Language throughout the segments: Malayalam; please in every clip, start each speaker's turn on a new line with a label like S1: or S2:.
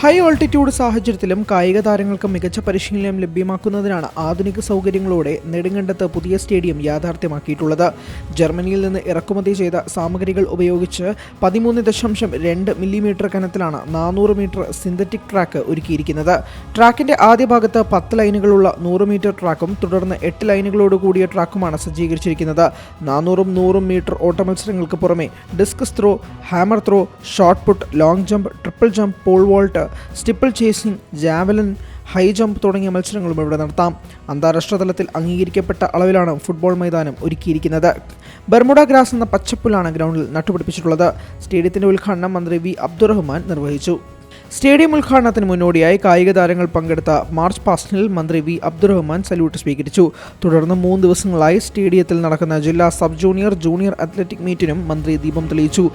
S1: ഹൈ ഓൾട്ടിറ്റ്യൂഡ് സാഹചര്യത്തിലും കായിക താരങ്ങൾക്ക് മികച്ച പരിശീലനം ലഭ്യമാക്കുന്നതിനാണ് ആധുനിക സൗകര്യങ്ങളോടെ നെടുങ്കണ്ടത്ത് പുതിയ സ്റ്റേഡിയം യാഥാർത്ഥ്യമാക്കിയിട്ടുള്ളത്. ജർമ്മനിയിൽ നിന്ന് ഇറക്കുമതി ചെയ്ത സാമഗ്രികൾ ഉപയോഗിച്ച് പതിമൂന്ന് ദശാംശം രണ്ട് മില്ലിമീറ്റർ കനത്തിലാണ് നാനൂറ് മീറ്റർ സിന്തറ്റിക് ട്രാക്ക് ഒരുക്കിയിരിക്കുന്നത്. ട്രാക്കിന്റെ ആദ്യ ഭാഗത്ത് പത്ത് ലൈനുകളുള്ള നൂറ് മീറ്റർ ട്രാക്കും തുടർന്ന് എട്ട് ലൈനുകളോട് കൂടിയ ട്രാക്കുമാണ് സജ്ജീകരിച്ചിരിക്കുന്നത്. നാനൂറും നൂറും മീറ്റർ ഓട്ട മത്സരങ്ങൾക്ക് പുറമെ discus throw hammer throw shot put long jump triple jump pole vault steeple chasing javelin high jump തുടങ്ങിയ മത്സരങ്ങളും ഇവിടെ നടത്താം. അന്താരാഷ്ട്ര തലത്തിൽ അംഗീകരിക്കപ്പെട്ട അളവിലാണ് ഫുട്ബോൾ മൈതാനം ഒരുക്കിയിരിക്കുന്നത്. ബർമുഡ ഗ്രാസ് എന്ന പച്ചപ്പുല്ലാണ് ഗ്രൗണ്ടിൽ നട്ടുപിടിപ്പിച്ചിട്ടുള്ളത്. സ്റ്റേഡിയത്തിന്റെ ഉദ്ഘാടനം മന്ത്രി വി അബ്ദുറഹ്മാൻ നിർവഹിച്ചു. സ്റ്റേഡിയം ഉദ്ഘാടനത്തിന് മുന്നോടിയായി കായിക താരങ്ങൾ പങ്കെടുത്ത മാർച്ച് പാസ്റ്റിനിൽ മന്ത്രി വി അബ്ദുറഹ്മാൻ സല്യൂട്ട് സ്വീകരിച്ചു. തുടർന്ന് മൂന്ന് ദിവസങ്ങളായി സ്റ്റേഡിയത്തിൽ നടക്കുന്ന ജില്ലാ സബ് ജൂനിയർ ജൂനിയർ അത്ലറ്റിക് മീറ്റിനും മന്ത്രി ദീപം തെളിയിച്ചു.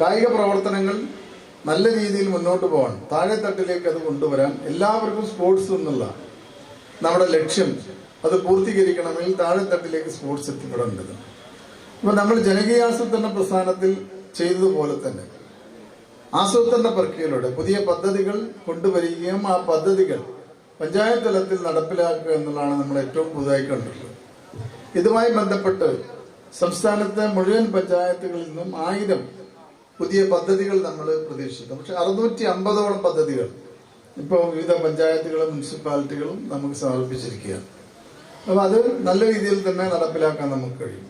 S2: കായിക പ്രവർത്തനങ്ങൾ നല്ല രീതിയിൽ മുന്നോട്ട് പോകാൻ താഴെത്തട്ടിലേക്ക് അത് കൊണ്ടുവരാൻ എല്ലാവർക്കും സ്പോർട്സ് എന്നുള്ള നമ്മുടെ ലക്ഷ്യം അത് പൂർത്തീകരിക്കണമെങ്കിൽ താഴെത്തട്ടിലേക്ക് സ്പോർട്സ് എത്തിപ്പെടേണ്ടത്. അപ്പൊ നമ്മൾ ജനകീയ ആസൂത്രണ പ്രസ്ഥാനത്തിൽ ചെയ്തതുപോലെ തന്നെ ആസൂത്രണ പ്രക്രിയയിലൂടെ പുതിയ പദ്ധതികൾ കൊണ്ടുവരികയും ആ പദ്ധതികൾ പഞ്ചായത്ത് തലത്തിൽ നടപ്പിലാക്കുക എന്നുള്ളതാണ് നമ്മൾ ഏറ്റവും പുതുതായി കണ്ടിട്ടുള്ളത്. ഇതുമായി ബന്ധപ്പെട്ട് സംസ്ഥാനത്തെ മുഴുവൻ പഞ്ചായത്തുകളിൽ നിന്നും ആയിരം പുതിയ പദ്ധതികൾ നമ്മൾ പ്രതീക്ഷിക്കുന്നു പക്ഷെ അറുന്നൂറ്റി അമ്പതോളം പദ്ധതികൾ ഇപ്പോൾ വിവിധ പഞ്ചായത്തുകളും മുനിസിപ്പാലിറ്റികളും നമുക്ക് സമർപ്പിച്ചിരിക്കുകയാണ്. അപ്പോൾ അത് നല്ല രീതിയിൽ തന്നെ നടപ്പിലാക്കാൻ നമുക്ക് കഴിയും.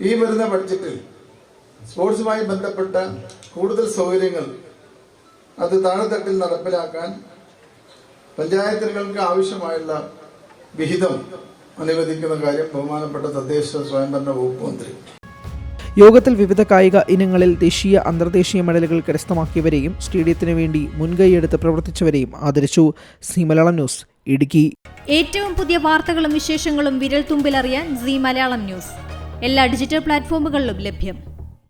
S2: ഈ വരുന്ന ബഡ്ജറ്റിൽ സ്പോർട്സുമായി ബന്ധപ്പെട്ട കൂടുതൽ സൗകര്യങ്ങൾ അത് താഴെത്തട്ടിൽ നടപ്പിലാക്കാൻ പഞ്ചായത്തുകൾക്ക് ആവശ്യമായുള്ള വിഹിതം അനുവദിക്കുന്ന കാര്യം ബഹുമാനപ്പെട്ട തദ്ദേശ സ്വയംഭരണ വകുപ്പ് മന്ത്രി
S1: യോഗത്തിൽ വിവിധ കായിക ഇനങ്ങളിൽ ദേശീയ അന്തർദേശീയ മെഡലുകൾ കരസ്ഥമാക്കിയവരെയും സ്റ്റേഡിയത്തിന് വേണ്ടി മുൻകൈയെടുത്ത് പ്രവർത്തിച്ചവരെയും ആദരിച്ചു. C Malayalam news Idukki.
S3: ഏറ്റവും പുതിയ വാർത്തകളും വിശേഷങ്ങളും വിരൽ തുമ്പിലറിയാൻ സി മലയാളം ന്യൂസ്. എല്ലാ ഡിജിറ്റൽ പ്ലാറ്റ്ഫോമുകളിലും ലഭ്യം.